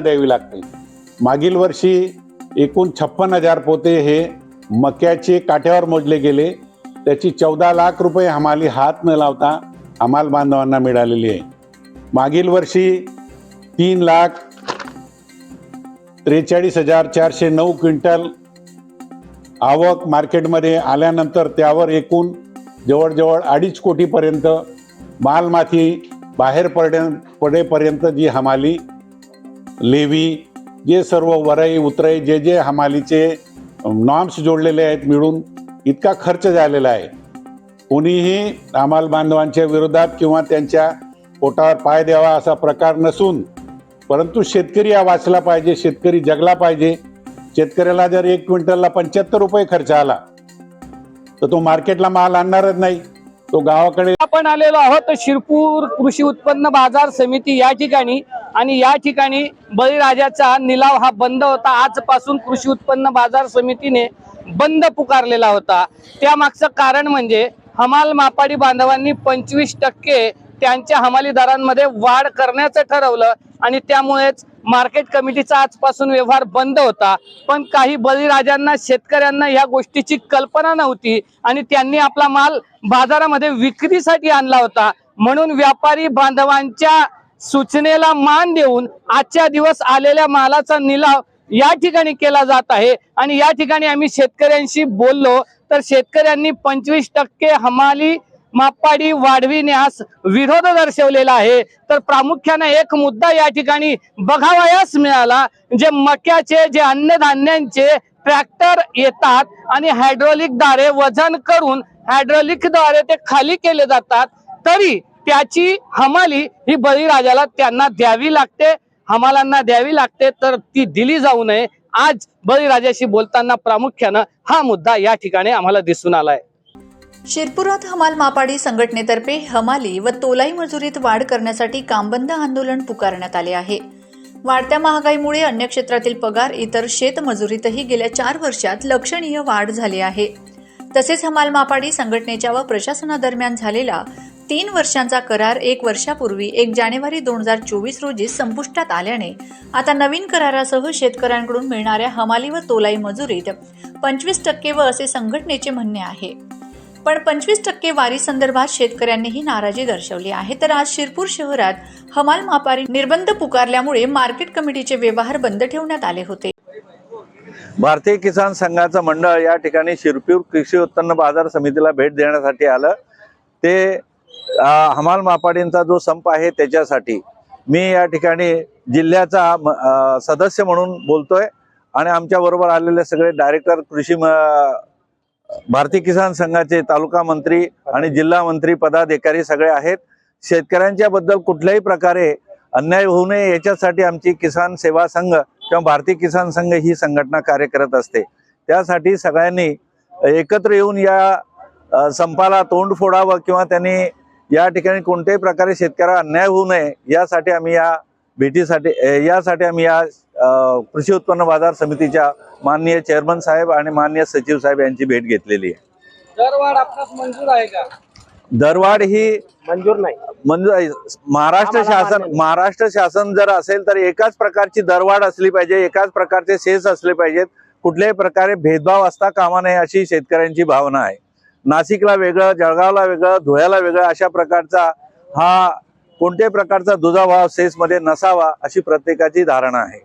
द्यावी लागते. मागील वर्षी एकूण छप्पन हजार पोते हे मक्याचे काठ्यावर मोजले गेले. त्याची चौदा लाख रुपये हमाली हात न लावता हमाल बांधवांना मिळालेली आहे. मागील वर्षी तीन लाख त्रेचाळीस हजार चारशे नऊ क्विंटल आवक मार्केटमध्ये आल्यानंतर त्यावर एकूण जवळजवळ अडीच कोटीपर्यंत मालमाथी बाहेर पडे पडेपर्यंत जी हमाली लेवी जे सर्व वरई उतरई जे जे हमालीचे नॉर्म्स जोडलेले आहेत मिळून इतका खर्च झालेला आहे. कोणीही हमाल बांधवांच्या विरोधात किंवा त्यांच्या पोटावर पाय द्यावा असा प्रकार नसून परंतु शेतकरी हा वाचला पाहिजे शेतकरी जगला पाहिजे. शेतकऱ्याला जर एक क्विंटलला पंच्याहत्तर रुपये खर्च आला तर तो मार्केटला माल आणणारच नाही. तो गावाकडे आपण आलेलो आहोत शिरपूर कृषी उत्पन्न बाजार समिती या ठिकाणी. आणि या ठिकाणी बळीराजाचा निलाव हा बंद होता. आजपासून कृषी उत्पन्न बाजार समितीने बंद पुकारलेला होता. त्यामागचं कारण म्हणजे हमाल मापाडी बांधवांनी पंचवीस टक्के त्यांच्या हमाली दरांमध्ये वाढ करण्याचं ठरवलं आणि त्यामुळेच मार्केट कमिटीचा आजपासून व्यवहार बंद होता. पण काही बळीराजांना शेतकऱ्यांना या गोष्टीची कल्पना नव्हती आणि त्यांनी आपला माल बाजारामध्ये विक्रीसाठी आणला होता. म्हणून व्यापारी बांधवांच्या सूचनेला मान देऊन आजच्या दिवस आलेल्या मालाचा निलाव या ठिकाणी केला जात आहे. आणि या ठिकाणी आम्ही शेतकऱ्यांशी बोललो तर शेतकऱ्यांनी पंचवीस टक्के हमाली मापाडी वाढविण्यास विरोध दर्शवलेला आहे. तर प्रामुख्याने एक मुद्दा या ठिकाणी बघावयास मिळाला जे मक्याचे जे अन्नधान्यांचे ट्रॅक्टर येतात आणि हायड्रोलिकद्वारे वजन करून हायड्रोलिकद्वारे ते खाली केले जातात. तरी त्याची हमाली ही बळीराजाला त्यांना द्यावी लागते हमालांना द्यावी लागते तर ती दिली जाऊ नये. आज बळीराजाशी बोलताना प्रामुख्यानं हा मुद्दा या ठिकाणी आम्हाला दिसून आलाय. शिरपुरात हमाल मापाडी संघटनेतर्फे हमाली व तोलाई मजुरीत वाढ करण्यासाठी कामबंद आंदोलन पुकारण्यात आले आहे. वाढत्या महागाईमुळे अन्य क्षेत्रातील पगार इतर शेतमजुरीतही गेल्या चार वर्षात लक्षणीय वाढ झाली आहे. तसेच हमाल मापाडी संघटनेच्या व प्रशासनादरम्यान झालेला तीन वर्षांचा करार एक वर्षापूर्वी एक जानेवारी दोन हजार चोवीस रोजी संपुष्टात आल्याने आता नवीन करारासह शेतकऱ्यांकडून मिळणाऱ्या हमाली व तोलाई मजुरीत पंचवीस टक्के व असे संघटनेचे म्हणणे आहे. पण पंचवीस टक्के वारी संदर्भात शेतकऱ्यांनीही नाराजी दर्शवली आहे. तर आज शिरपूर शहरात हमाल मापारी निर्बंध पुकारल्यामुळे मार्केट कमिटीचे व्यवहार बंद ठेवण्यात आले होते. भारतीय किसान संघाचं मंडळ या ठिकाणी शिरपूर कृषी उत्पन्न बाजार समितीला भेट देण्यासाठी आलं. ते हमाल मापाडींचा जो संप आहे त्याच्यासाठी मी या ठिकाणी जिल्ह्याचा सदस्य म्हणून बोलतोय आणि आमच्या बरोबर आलेले सगळे डायरेक्टर कृषी भारतीय किसान संघाचे तालुका मंत्री आणि जिल्हा मंत्री पदाधिकारी सगळे आहेत. शेतकऱ्यांच्या बद्दल कुठल्याही प्रकारे अन्याय होऊ नये याच्यासाठी आमची किसान सेवा संघ किंवा भारतीय किसान संघ ही संघटना कार्य करत असते. त्यासाठी सगळ्यांनी एकत्र येऊन या संपाला तोंड फोडावं किंवा त्यांनी या ठिकाणी कोणत्याही प्रकारे शेतकऱ्याला अन्याय होऊ नये यासाठी आम्ही या भेटीसाठी यासाठी आम्ही या कृषी उत्पन्न बाजार समितीच्या माननीय चेअरमन साहेब आणि माननीय सचिव साहेब यांची भेट घेतलेली आहे. दरवाढ आपणास मंजूर आहे का? दरवाढ ही मंजूर नाही. म्हणजे महाराष्ट्र शासन महाराष्ट्र शासन जर असेल तर एकाच प्रकारची दरवाढ असली पाहिजे एकाच प्रकारचे सेस असले पाहिजेत. कुठल्याही प्रकारे भेदभाव असता कामा नये अशी शेतकऱ्यांची भावना आहे. नाशिकला वेगळं जळगावला वेगळं धुळ्याला वेगळं अशा प्रकारचा हा कोणत्याही प्रकारचा दुजाभाव सेसमध्ये नसावा अशी प्रत्येकाची धारणा आहे.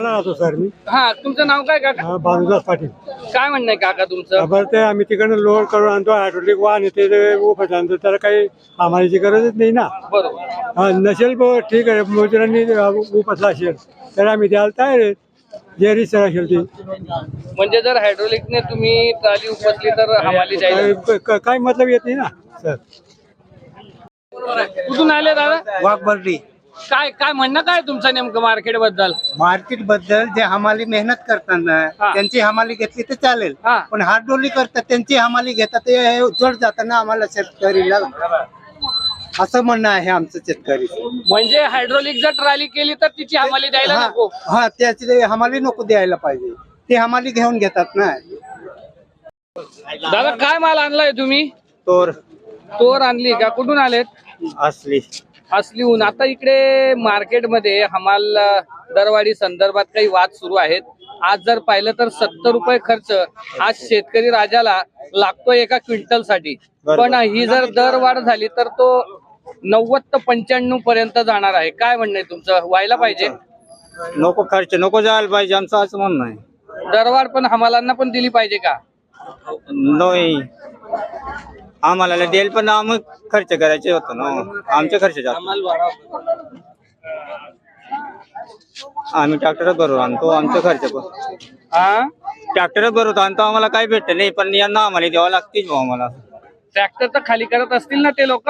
राहतो सर मी. हा तुमचं नाव काय काका? हा, भानुदास पाटील. काय म्हणणं आहे काका तुमचं? बरं ते आम्ही तिकडनं लोड करून आणतो हायड्रोलिक वाहन येते ते उभं आणतो त्याला काही आम्हालाची गरजच नाही ना. बरोबर. हा, नसेल बुवा, ठीक आहे मजुरांनी उपसला असेल तर आम्ही द्यायला तयार आहेत जे रिसर असेल ती. म्हणजे जर हायड्रोलिकने तुम्ही ट्राली उपसली तर हमाली जाईल. काय क- काय मतलब येत नाही ना सर? कुठून आले दादा? वाघबर्डी. काय काय म्हणणं काय तुमचं नेमकं मार्केटबद्दल मार्केटबद्दल जे हमाली मेहनत करताना हा. त्यांची हमाली घेतली तर चालेल. हा. पण हार्डोली करतात त्यांची हमाली घेतात ते जड जाताना आम्हाला शेतकरीला असं म्हणणं आहे आमचं शेतकरी. म्हणजे हायड्रोलिक जर ट्राली केली तर तिची हमाली द्यायला हा नको? हा, त्याची हमाली नको द्यायला पाहिजे. ते हमाली घेऊन घेतात ना. दादा काय माल आणलाय तुम्ही? तोर. तोर आणली का? कुठून आलेत? असली. असलीहून आता इकडे मार्केटमध्ये हमाल अ, दरवाढी संदर्भात काही वाद सुरू आहेत. आज जर पाहिलं तर सत्तर रुपये खर्च आज शेतकरी राजाला लागतो एका क्विंटलसाठी पण ही जर दरवाढ झाली तर तो नव्वद ते पंच्याण्णव पर्यंत जाणार आहे. काय म्हणणं आहे तुमचं? व्हायला पाहिजे. नको खर्च नको जायला पाहिजे आमचं असं म्हणणं आहे. दरवाढ पण हमालांना पण दिली पाहिजे का? नाही. आम्हाला द्यायला पण आम्ही खर्च करायचे होतो ना. आमचे खर्च जास्त. आम्ही ट्रॅक्टर भरून आणतो आमचे खर्च पण. हा ट्रॅक्टर भरून आणतो आम्हाला काही भेटत नाही पण यांना आम्हाला द्यावं लागतेच भाऊ आम्हाला. ट्रॅक्टर तर खाली करत असतील ना ते लोक.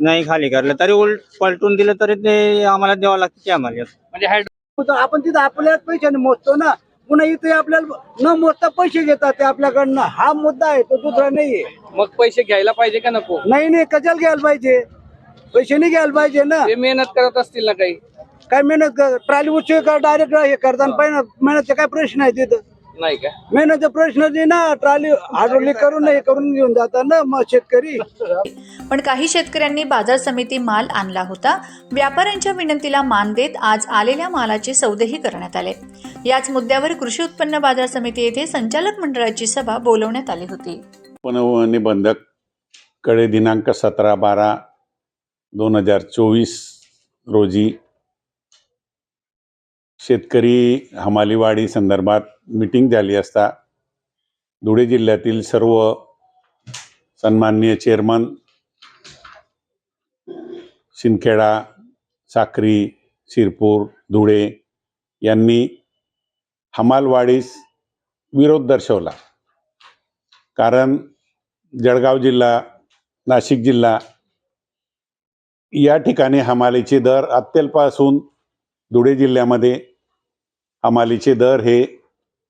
नाही खाली करलं. तरी उलट पलटून दिलं तरी ते आम्हाला द्यावं लागते आम्हाला हायड्रो आपण तिथं आपल्याच पैशाने मोजतो ना. पुन्हा इथे आपल्याला न मोजता पैसे घेतात ते आपल्याकडनं. हा मुद्दा आहे तो दुसरा नाहीये. मग पैसे घ्यायला पाहिजे का नको? नाही नाही कशाला घ्यायला पाहिजे? पैसे नाही घ्यायला पाहिजे ना. ते मेहनत करत असतील ना काही? काय मेहनत ट्राली उचल का डायरेक्ट हे करताना पहिला मेहनतचा काय प्रश्न आहे तिथं? नाही का? मेहनतचा प्रश्न नाही ना ट्राली हार्डली करून हे करून घेऊन जातात ना मग शेतकरी. पण काही शेतकऱ्यांनी बाजार समिती माल आणला होता. व्यापाऱ्यांच्या विनंतीला मान देत आज आलेल्या मालाचे सौदेही करण्यात आले. याच मुद्द्यावर कृषी उत्पन्न बाजार समिती येथे संचालक मंडळाची सभा बोलवण्यात आली होती. पण निबंधककडे दिनांक सतरा बारा दोन हजार चोवीस रोजी शेतकरी हमालीवाडी संदर्भात मीटिंग झाली असता धुळे जिल्ह्यातील सर्व सन्माननीय चेअरमन शिंदखेडा साक्री शिरपूर धुळे यांनी हमालवाडीस विरोध दर्शवला. कारण जळगाव जिल्हा नाशिक जिल्हा या ठिकाणी हमालीचे दर अत्यल्पासून धुळे जिल्ह्यामध्ये हमालीचे दर हे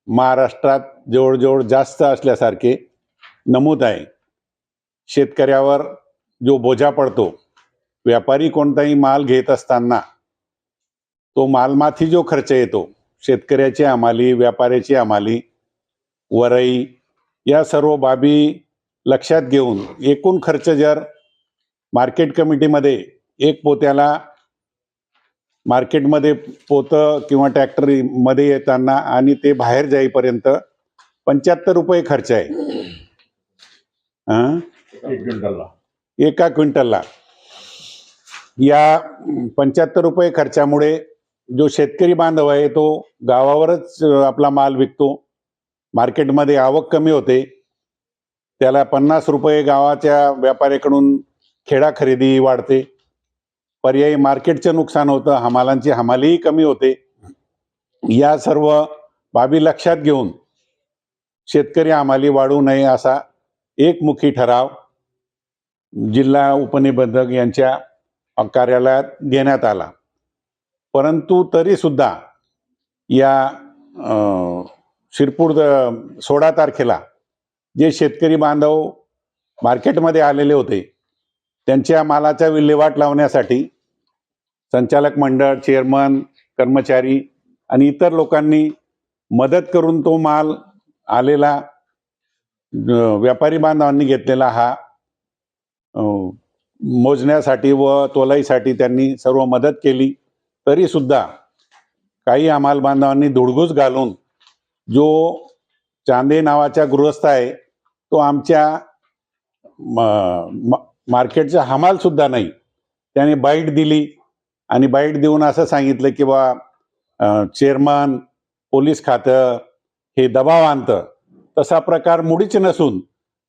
महाराष्ट्रात जवळजवळ जास्त असल्यासारखे नमूद आहे. शेतकऱ्यावर जो बोजा पडतो व्यापारी कोणताही माल घेत असताना तो मालमाथी जो खर्च येतो शेतकऱ्याची हमाली व्यापाऱ्याची हमाली वरई या सर्व बाबी लक्षात घेऊन एकूण खर्च जर मार्केट कमिटीमध्ये एक पोत्याला मार्केटमध्ये पोतं किंवा ट्रॅक्टरीमध्ये येताना आणि ते बाहेर जाईपर्यंत पंच्याहत्तर रुपये खर्च आहे. हां? एका क्विंटलला. या पंच्याहत्तर रुपये खर्चामुळे जो शेतकरी बांधव आहे तो गावावरच आपला माल विकतो. मार्केटमध्ये आवक कमी होते. त्याला पन्नास रुपये गावाच्या व्यापाऱ्याकडून खेडा खरेदी वाढते. पर्यायी मार्केटचं नुकसान होतं हमालांची हमालीही कमी होते. या सर्व बाबी लक्षात घेऊन शेतकरी हमाली वाढू नये असा एकमुखी ठराव जिल्हा उपनिबंधक यांच्या कार्यालयात घेण्यात आला. परंतु तरीसुद्धा या शिरपूर सोळा तारखेला जे शेतकरी बांधव मार्केटमध्ये आलेले होते त्यांच्या मालाचा विल्हेवाट लावण्यासाठी संचालक मंडळ चेअरमन कर्मचारी आणि इतर लोकांनी मदत करून तो माल आलेला व्यापारी बांधवांनी घेतलेला हा मोजण्यासाठी व तोलाईसाठी त्यांनी सर्व मदत केली. तरीसुद्धा काही हमाल बांधवांनी धुडगूस घालून जो चांदे नावाचा गृहस्थ आहे तो आमच्या म- म- मार्केटचा हमाल सुद्धा नाही. त्याने बाईट दिली. आणि बाईट देऊन असं सांगितलं की बा चेअरमन पोलीस खातं हे दबाव आणतं. तसा प्रकार मुळीच नसून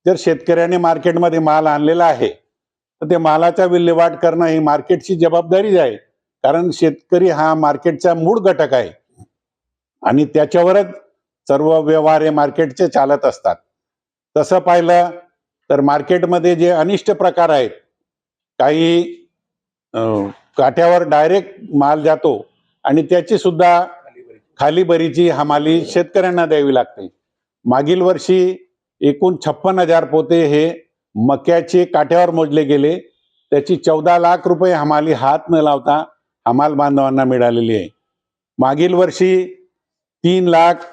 जर शेतकऱ्याने मार्केटमध्ये माल आणलेला आहे तर ते मालाचा विल्हेवाट करणं ही मार्केटची जबाबदारीच आहे. कारण शेतकरी हा मार्केटचा मूळ घटक आहे. आणि त्याच्यावरच सर्व व्यवहार हे मार्केटचे चालत असतात. तसं पाहिलं तर मार्केटमध्ये जे अनिष्ट प्रकार आहेत काही काठ्यावर डायरेक्ट माल जातो आणि त्याची सुद्धा खाली बरीची हमाली शेतकऱ्यांना द्यावी लागते. मागील वर्षी एकूण छप्पन हजार पोते हे मक्याचे काठ्यावर मोजले गेले. त्याची चौदा लाख रुपये हमाली हात न लावता हमाल बांधवांना मिळालेली आहे. मागील वर्षी तीन लाख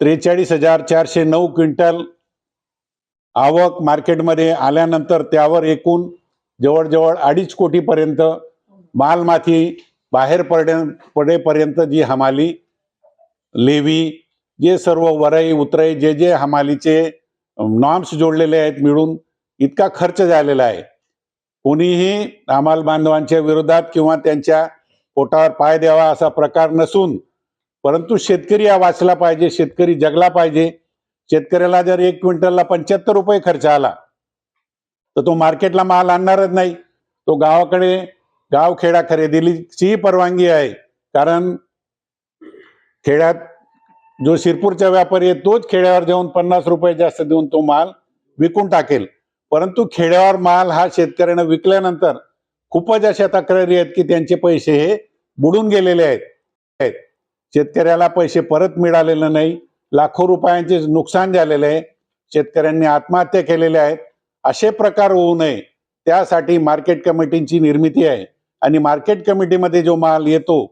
त्रेचाळीस हजार चारशे नऊ क्विंटल आवक मार्केटमध्ये आल्यानंतर त्यावर एकूण जवळजवळ अडीच कोटीपर्यंत मालमाथी बाहेर पडे पडेपर्यंत जी हमाली लेवी जे सर्व वरई उतरई जे जे हमालीचे नॉर्म्स जोडलेले आहेत मिळून इतका खर्च झालेला आहे. कोणीही हमाल बांधवांच्या विरोधात किंवा त्यांच्या पोटावर पाय द्यावा असा प्रकार नसून परंतु शेतकरी हा वाचला पाहिजे शेतकरी जगला पाहिजे. शेतकऱ्याला जर एक क्विंटलला पंच्याहत्तर रुपये खर्च आला तर तो मार्केटला माल आणणारच नाही. तो गावाकडे गावखेडा खरेदीची परवानगी आहे. कारण खेड्यात जो शिरपूरचा व्यापारी आहे तोच खेड्यावर जाऊन पन्नास रुपये जास्त देऊन तो माल विकून टाकेल. परंतु खेड्यावर माल हा शेतकऱ्यानं विकल्यानंतर खूपच अशा तक्रारी आहेत की त्यांचे पैसे हे बुडून गेलेले आहेत. शेतकऱ्याला पैसे परत मिळालेले नाही. लाखो रुपयांचे नुकसान झालेले आहे. शेतकऱ्यांनी आत्महत्या केलेल्या आहेत. असे प्रकार होऊ नये. त्यासाठी मार्केट कमिटीची निर्मिती आहे. आणि मार्केट कमिटीमध्ये जो माल येतो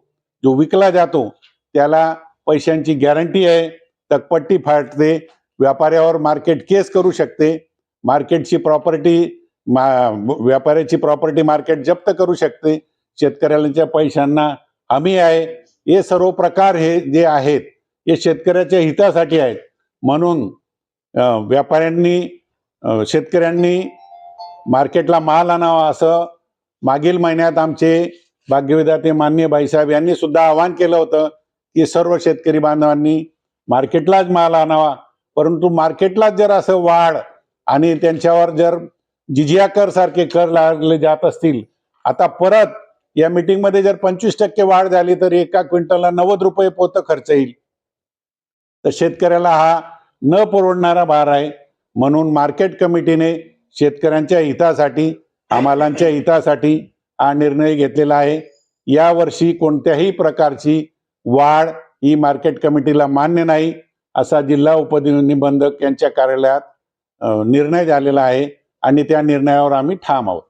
जो विकला जातो त्याला पैशांची गॅरंटी आहे. तकपट्टी फाटते. व्यापाऱ्यावर मार्केट केस करू शकते. मार्केटची प्रॉपर्टी व्यापाऱ्याची प्रॉपर्टी मार्केट जप्त करू शकते. शेतकऱ्यांच्या पैशांना हमी आहे. हे सर्व प्रकार हे जे आहेत हे शेतकऱ्याच्या हितासाठी आहेत. म्हणून व्यापाऱ्यांनी शेतकऱ्यांनी मार्केटला माल आणावा असं मागील महिन्यात आमचे भाग्यविधाते मान्य भाईसाहेब यांनी सुद्धा आवाहन केलं होतं की सर्व शेतकरी बांधवांनी मार्केटलाच माल आणावा. परंतु मार्केटलाच जर असं वाढ आणि त्यांच्यावर जर जिजिया कर सारखे कर लागले जात असतील आता परत या मीटिंगमध्ये जर पंचवीस टक्के वाढ झाली तर एका क्विंटलला नव्वद रुपये पोतं खर्च येईल. तर शेतकऱ्याला हा न परवडणारा भार आहे. म्हणून मार्केट कमिटीने शेतकऱ्यांच्या हितासाठी हमालांच्या हितासाठी हा निर्णय घेतलेला आहे. यावर्षी कोणत्याही प्रकारची वाढ ही मार्केट कमिटीला मान्य नाही असा जिल्हा उपनिबंधक यांच्या कार्यालयात निर्णय झालेला आहे आणि त्या निर्णयावर आम्ही ठाम आहोत.